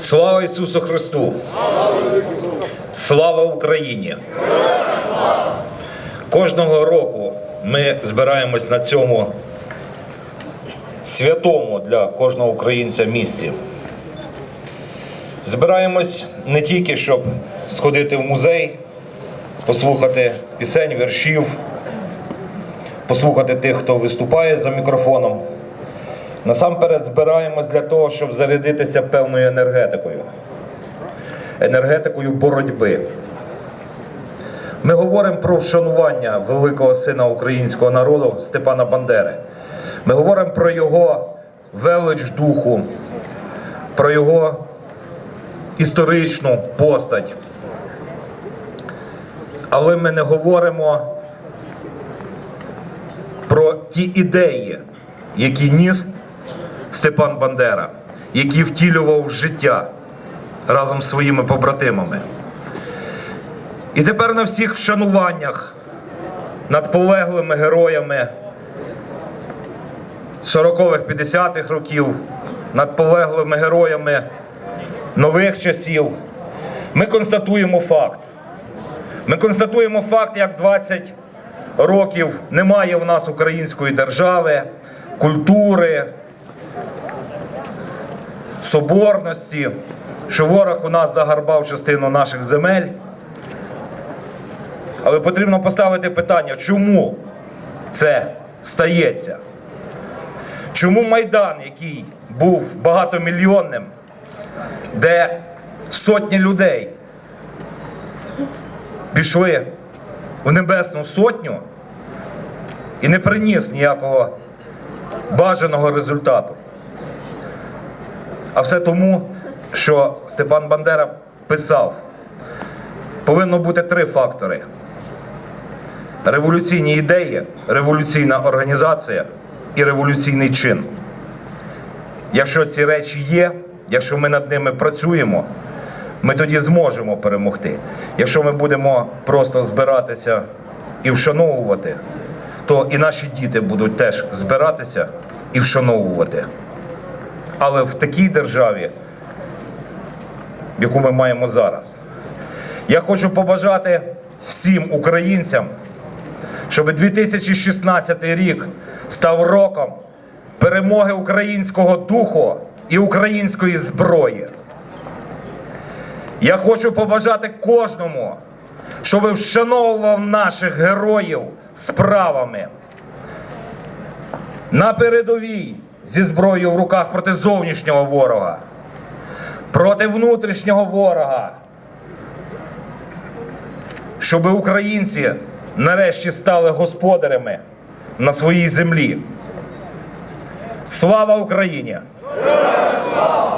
Слава Ісусу Христу! Слава Україні! Кожного року ми збираємось на цьому святому для кожного українця місці. Збираємось не тільки, щоб сходити в музей, послухати пісень, віршів, послухати тих, хто виступає за мікрофоном. Насамперед збираємось для того, щоб зарядитися певною енергетикою, енергетикою боротьби. Ми говоримо про вшанування великого сина українського народу Степана Бандери. Ми говоримо про його велич духу, про його історичну постать. Але ми не говоримо про ті ідеї, які ніс Степан Бандера, які втілював життя разом з своїми побратимами. І тепер на всіх вшануваннях над полеглими героями 40-х, 50-х років, над полеглими героями нових часів, ми констатуємо факт. Ми констатуємо факт, як 20 років немає в нас української держави, культури, соборності, що ворог у нас загарбав частину наших земель. Але потрібно поставити питання, чому це стається? Чому Майдан, який був багатомільйонним, де сотні людей пішли в Небесну Сотню і не приніс ніякого бажаного результату? А все тому, що Степан Бандера писав, повинно бути три фактори: революційні ідеї, революційна організація і революційний чин. Якщо ці речі є, якщо ми над ними працюємо, ми тоді зможемо перемогти. Якщо ми будемо просто збиратися і вшановувати, то і наші діти будуть теж збиратися і вшановувати. Але в такій державі, яку ми маємо зараз, я хочу побажати всім українцям, щоб 2016 рік став роком перемоги українського духу і української зброї. Я хочу побажати кожному, щоб вшановував наших героїв справами на передовій зі зброєю в руках проти зовнішнього ворога, проти внутрішнього ворога, щоб українці нарешті стали господарями на своїй землі. Слава Україні!